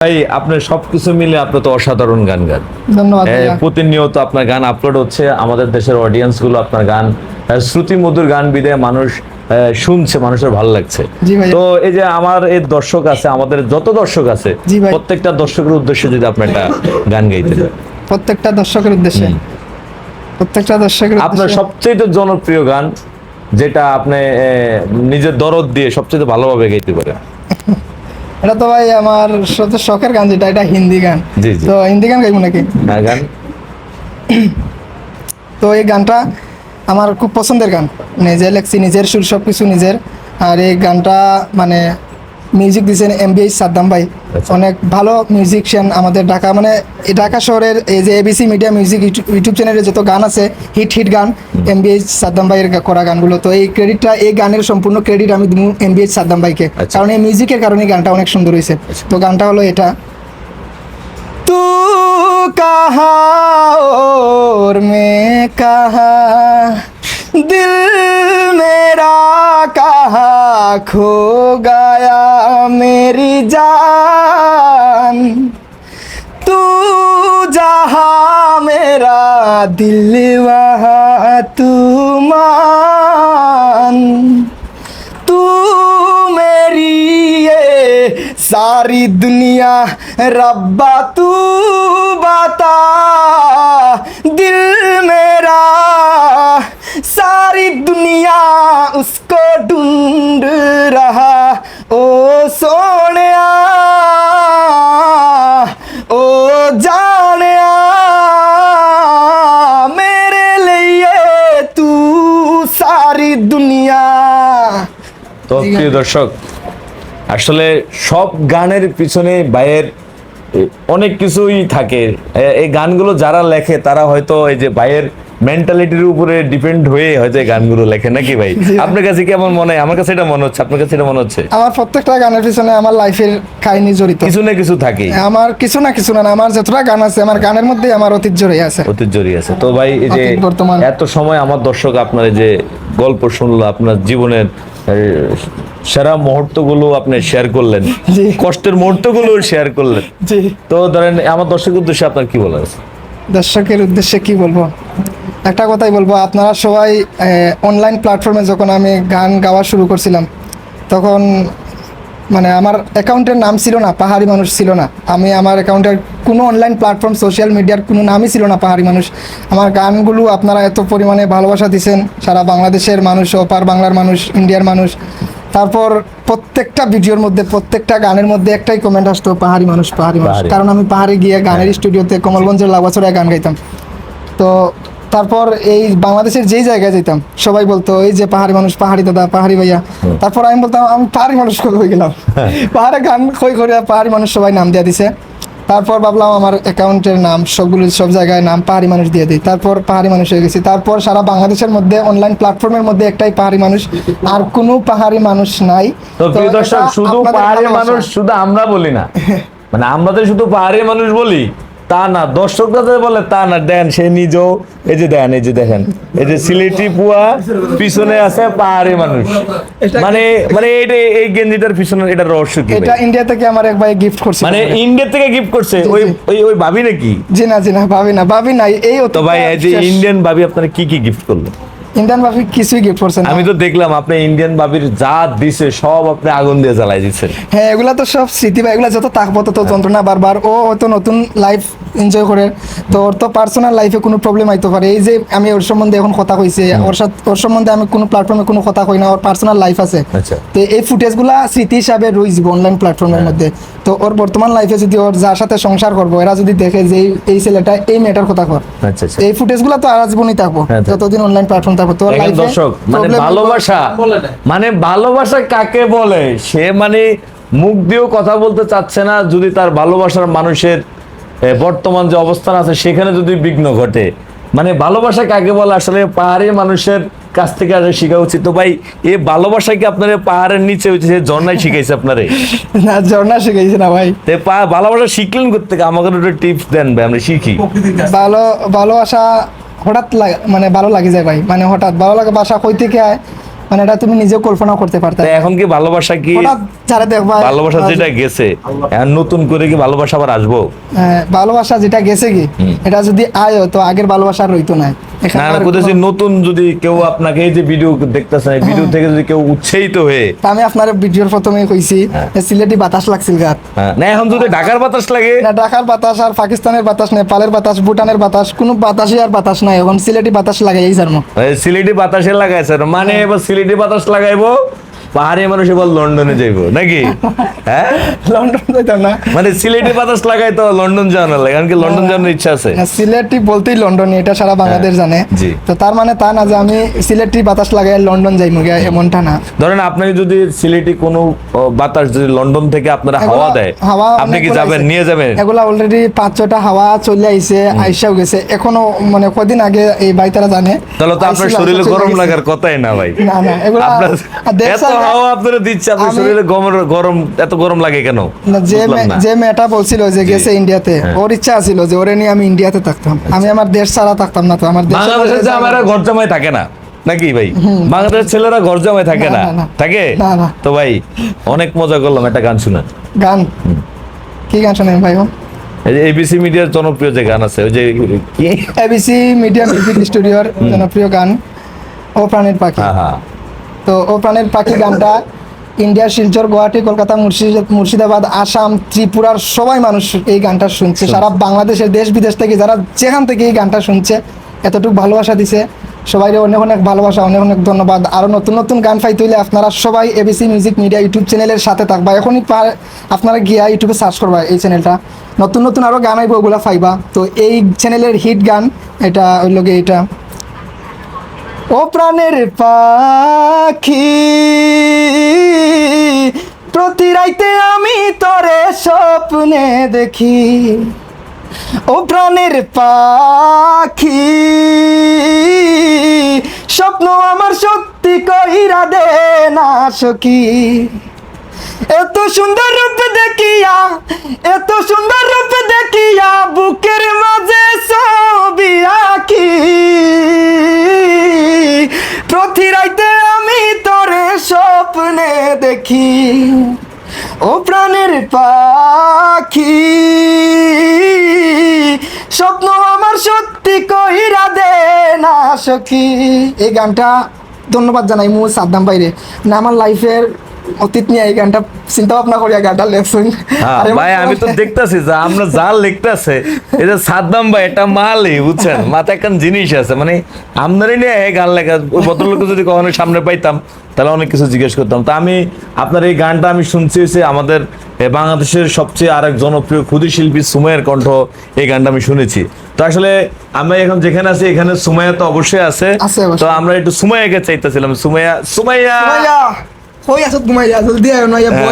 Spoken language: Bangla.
ভাই আপনার সবকিছু মিলে আপনি তো অসাধারণ গান গান। ধন্যবাদ প্রতিনিয়ত আপনার গান আপলোড হচ্ছে আমাদের দেশের অডিয়েন্সগুলো আপনার গান শ্রুতি মধুর গান বিদে মানুষ শুনছে মানুষের ভালো লাগছে। তো এই যে আমার এই দর্শক আছে আমাদের যত দর্শক আছে প্রত্যেকটা দর্শকের উদ্দেশ্যে যদি আপনি একটা গান গাইতে দেন প্রত্যেকটা দর্শকের উদ্দেশ্যে? প্রত্যেকটা দর্শকের আপনার সবচেয়ে জনপ্রিয় গান যেটা আপনি নিজের দরদ দিয়ে সবচেয়ে ভালোভাবে গাইতে পারেন। এটা তো ভাই আমার সবচেয়ে শখের গান যেটা এটা হিন্দি গান। তো হিন্দি গান গাইবো নাকি? হ্যাঁ, গান। তো এই গানটা আমার খুব পছন্দের গান। নিজে লেখছি নিজের সুর সব কিছু নিজের। আর এই গানটা মানে মিউজিক দিয়েছেন এম বি সাদ্দাম ভাই। আচ্ছা। অনেক ভালো মিউজিকশিয়ান আমাদের ঢাকা মানে ঢাকা শহরের এই যে এবিসি মিডিয়া মিউজিক ইউটিউব চ্যানেলের যত গান আছে হিট হিট গান এম বি এইচ সাদ্দাম ভাইয়ের করা গানগুলো। তো এই ক্রেডিটটা এই গানের সম্পূর্ণ ক্রেডিট আমি দিব এম বি এইচ সাদ্দাম ভাইকে। আচ্ছা। কারণ এই মিউজিকের কারণে গানটা অনেক সুন্দর হয়েছে। আচ্ছা। তো গানটা হলো এটা। তু কাহা ওর মে কাহা দিল মে खो गया मेरी जान। तू जहाँ मेरा दिल, वहाँ तू मान। तू मेरी ये सारी दुनिया, रब्बा, तू बता তো প্রিয় দর্শক আসলে সব গানের পিছনে বাইয়ের এ, অনেক কিছুই থাকে। এই গানগুলো যারা লেখে তারা হয়তো এই যে বাইয়ের মেন্টালিটির উপরে ডিপেন্ড হয়ে হয়তো এই গানগুলো লেখে নাকি ভাই? আপনার কাছে কেমন মনে হয়? আমার কাছে এটা মনে হচ্ছে আপনার কাছে এটা মনে হচ্ছে? আমার প্রত্যেকটা গানের পিছনে আমার লাইফের কাহিনী জড়িত। কিছু না কিছু থাকে। আমার কিছু না কিছু না আমার যতটা গান আছে আমার গানের মধ্যে আমার অতীত জড়িয়ে আছে। অতীত জড়িয়ে আছে। তো ভাই এই যে বর্তমান। এত সময় আমার দর্শক আপনার এই যে গল্প শুনলো আপনার জীবনের সেরা মুহূর্তগুলো আপনি শেয়ার করলেন। কষ্টের মুহূর্তগুলো শেয়ার করলেন। জি। তো ধরেন আমার দর্শকের উদ্দেশ্যে আপনার কি বলার আছে? দর্শকের উদ্দেশ্যে কি বলব? একটা কথাই বলব আপনারা সবাই অনলাইন প্ল্যাটফর্মে যখন আমি গান গাওয়া শুরু করছিলাম তখন মানে আমার অ্যাকাউন্টের নাম ছিল না পাহাড়ি মানুষ ছিল না। আমি আমার অ্যাকাউন্টের কোনো অনলাইন প্ল্যাটফর্ম সোশ্যাল মিডিয়ার কোনো নামই ছিল না পাহাড়ি মানুষ। আমার গানগুলো আপনারা এত পরিমাণে ভালোবাসা দিছেন সারা বাংলাদেশের মানুষ ওপার বাংলার মানুষ ইন্ডিয়ার মানুষ। তারপর প্রত্যেকটা ভিডিওর মধ্যে প্রত্যেকটা গানের মধ্যে একটাই কমেন্ট আসতো পাহাড়ি মানুষ পাহাড়ি মানুষ। কারণ আমি পাহাড়ে গিয়ে গানের স্টুডিওতে কমলগঞ্জের লাগাছড়ায় গান গাইতাম। তো তারপর এই বাংলাদেশের যেই জায়গায় যেতাম সবাই বলতো এই যে পাহাড়ি মানুষ পাহাড়ি দাদা পাহাড়ি ভাইয়া। তারপর আমি বলতাম আমি পাহাড়ি মানুষ হয়ে গেলাম? পাহাড়ে গান খই করে পাহাড়ি মানুষ সবাই নাম দিয়ে দিছে। তারপর ভাবলাম আমার অ্যাকাউন্টের নাম সবগুলো সব জায়গায় নাম পাহাড়ি মানুষ দিয়ে দিই। তারপর পাহাড়ি মানুষ হয়ে গেছি। তারপর সারা বাংলাদেশের মধ্যে অনলাইন প্ল্যাটফর্মের মধ্যে একটাই পাহাড়ি মানুষ। আর কোনো পাহাড়ি মানুষ নাই। তো প্রিয় দর্শক শুধু পাহাড়ি মানুষ শুধু আমরা বলি না। মানে আমরা তো শুধু পাহাড়ি মানুষ বলি। তা না দর্শকরা যে বলে তা না দেন সে নিজেও এই যে দেন এই যে দেখেন এই যে সিলেটি পুয়া পিছনে আছে পাহাড়ি মানুষ। মানে মানে এইটা এই গেঞ্জিটার পিছনে এটা রহস্য কি এটা ইন্ডিয়া থেকে আমার এক ভাই গিফট করছে। মানে ইন্ডিয়া থেকে গিফট করছে ওই ওই ওই ভাবি নাকি? জি না জি না ভাবি না ভাবি না এই তো ভাই এই যে ইন্ডিয়ান ভাবি আপনারা কি কি গিফট করল ইন্ডিয়ান ভাবি কিছুই গিফট করছেন আমি তো দেখলাম আপনি ইন্ডিয়ান ভাবির যা দিছে সব আপনি আগুন দিয়ে জ্বালাই দিচ্ছেন। হ্যাঁ এগুলা তো সব স্মৃতি বা এগুলা যত তাকবো তত যন্ত্রণা বারবার ও হয়তো নতুন লাইফ এনজয় করে তো ওর তো পার্সোনাল লাইফে কোনো প্রবলেম আইতে পারে। এই যে আমি ওর সম্বন্ধে এখন কথা কইছি ওর সাথে ওর সম্বন্ধে আমি কোনো প্ল্যাটফর্মে কোনো কথা কই না ওর পার্সোনাল লাইফ আছে। আচ্ছা। তো এই ফুটেজগুলা স্মৃতি হিসাবে যাবে অনলাইন প্ল্যাটফর্মের মধ্যে। তো ওর বর্তমান লাইফে যদি ওর যার সাথে সংসার করব এরা যদি দেখে যে এই- ছেলেটা এই মেয়েটার কথা কর। আচ্ছা আচ্ছা। এই ফুটেজগুলো তো আর জীবনই থাকব। হ্যাঁ, যতদিন অনলাইন প্ল্যাটফর্ম থাকব তো ওর দর্শক মানে ভালোবাসা মানে ভালোবাসা কাকে বলে? সে মানে মুখ দিয়েও কথা বলতে চাচ্ছে না যদি তার ভালোবাসার মানুষের বর্তমান যে অবস্থান আছে সেখানে যদি বিঘ্ন ঘটে। মানে ভালোবাসা কাকে বলে? আসলে পাহাড়ি মানুষের কাছ থেকে আসলে শেখা উচিত। তো ভাই এই ভালোবাসা কি আপনার পাহাড়ের নিচে হচ্ছে ঝর্ণায় শিখাইছে আপনারে? না ঝর্ণা শিখাইছে না ভাই। তে ভালোবাসা শিখলেন করতে আমাকে একটু টিপস দেন ভাই আমরা শিখি। ভালো ভালোবাসা হঠাৎ মানে ভালো লাগে যায় ভাই। মানে হঠাৎ ভালো লাগে বাসা কই থেকে আয়? মানে এটা তুমি নিজে কল্পনা করতে পারতে। এখন কি ভালোবাসা কি যারা দেখবা ভালোবাসা যেটা গেছে এখন নতুন করে কি ভালোবাসা আবার আসব? হ্যাঁ, ভালোবাসা যেটা গেছে কি এটা যদি আয়ও তো আগের ভালোবাসা রইতো না। না না কোথায় নতুন যদি কেউ আপনাকে এই যে ভিডিও দেখতেছেন ভিডিও থেকে যদি কেউ উৎসাহিত হয়ে আমি আপনার ভিডিওর প্রথমে কইছি সিলেটি বাতাস লাগছিল গাত হ্যাঁ, না এখন যদি ঢাকার বাতাস লাগে না ঢাকার বাতাস আর পাকিস্তানের বাতাস নেপালের বাতাস ভুটানের বাতাস কোনো বাতাসই আর বাতাস নাই এখন সিলেটি বাতাস লাগাই এই জার্ম সিলেটি বাতাসে লাগাইছে মানে এবার সিলেটি বাতাস লাগাইবো পাহাড়ি মানুষ এবার লন্ডনে যাইবো নাকি? হ্যাঁ? লন্ডন যাইতাম না। মানে সিলেটি বাতাস লাগাই তো লন্ডন যাওয়ার লাগে কারণ কি লন্ডন যাওয়ার ইচ্ছা আছে। সিলেটি বলতেই লন্ডন এটা সারা বাংলাদেশ জানে। হ্যাঁ, তো তার মানে তা না যে আমি সিলেটি বাতাস লাগাই লন্ডন যাই মুগে এমনটা না। ধরেন আপনি যদি সিলেটি কোনো বাতাস যদি লন্ডন থেকে আপনারা হাওয়া দেয় হাওয়া আপনি কি যাবেন? নিয়ে যাবেন? এগুলা অলরেডি পাঁচ ছটা হাওয়া চলে আইছে আইসাও গেছে। এখনও মানে কদিন আগে এই বাইতারা জানে। তাহলে তো আপনার শরীরে গরম লাগার কথাই না ভাই। না না এগুলা দেশ হাওয়া আপনারা দিচ্ছে আপনার শরীরে গরম এত গরম লাগে কেন? যে যে মেয়েটা বলছিল যে গেছে ইন্ডিয়াতে হ্যাঁ। ওর ইচ্ছা ছিল যে ওরে নিয়ে আমি ইন্ডিয়াতে থাকতাম। আমি আমার দেশ ছাড়া থাকতাম না তো আমার বাংলাদেশে আমার ঘর জামাই থাকে না নাকি ভাই? বাংলাদেশের ছেলেরা ঘর জামাই থাকে না। থাকে। তো ভাই অনেক মজা করলাম একটা গান শুনেন গান? কি গান শোনেন ভাই এবিসি মিডিয়ার জনপ্রিয় যে গান আছে ওই যে এবিসি মিডিয়া মিউজিক স্টুডিওর জনপ্রিয় গান ও প্রাণীর পাখি। হ্যাঁ তো ও প্রাণের পাখি গানটা ইন্ডিয়ার শিলচর গুয়াহাটি কলকাতা মুর্শিদ- মুর্শিদাবাদ আসাম ত্রিপুরার সবাই মানুষ এই গানটা শুনছে। সারা বাংলাদেশের দেশ বিদেশ থেকে যারা যেখান থেকে এই গানটা শুনছে এতটুকু ভালোবাসা দিছে। সবাই অনেক অনেক ভালোবাসা অনেক অনেক ধন্যবাদ। আরও নতুন নতুন গান পাইতে হইলে আপনারা সবাই এবিসি মিউজিক মিডিয়া ইউটিউব চ্যানেলের সাথে থাকবা। এখনই আপনারা গিয়া ইউটিউবে সার্চ করবা এই চ্যানেলটা নতুন নতুন আরও গান আইব ওগুলা পাইবা তো এই চ্যানেলের হিট গান এটা ওই লগে এটা। ও প্রাণের পাখি, প্রতি রাইতে আমি তরে স্বপ্নে দেখি। ও প্রাণের পাখি, স্বপ্ন আমার সত্যি কইরা দে না সখী। এত সুন্দর রূপ দেখিয়া, এত সুন্দর রূপ দেখিয়া বুকের মাঝে ছবি আঁকি। প্রতি রাইতে আমি তোরে স্বপ্নে দেখি, ও প্রাণের পাখি। স্বপ্ন আমার সত্যি কহিরা দে না সখী। এই গানটা ধন্যবাদ জানাই মু সাদ্দাম বাইরে না, আমার লাইফের অতীত নিয়ে এই গানটা চিন্তা ভাবনা করিয়া গানটা লেখছেন হ্যাঁ, ভাই আমি তো দেখতাছি যে আমরা যা লিখতেছে এই যে সাদ্দাম ভাই এটা মালই বুঝছেন? মাথায় একটা জিনিস আছে মানে আমদানি নিয়ে এই গান লেখা ওই ভদ্রলোককে যদি কখনো সামনে পাইতাম তাহলে অনেক কিছু জিজ্ঞেস করতাম। তা আমি আপনার এই গানটা আমি শুনছি হচ্ছে আমাদের বাংলাদেশের সবচেয়ে আরেক জনপ্রিয় ক্ষুদি শিল্পী সুমাইয়ের কণ্ঠ এই গানটা আমি শুনেছি। তো আসলে আমি এখন যেখানে আছি এখানে সুমাইয়া তো অবশ্যই আছে। তো আমরা একটু সুমাইয়াকে চাইতেছিলাম। সুমাইয়া! সুমাইয়া! হই আসত ঘুমাই জলদি আয় নয়া বই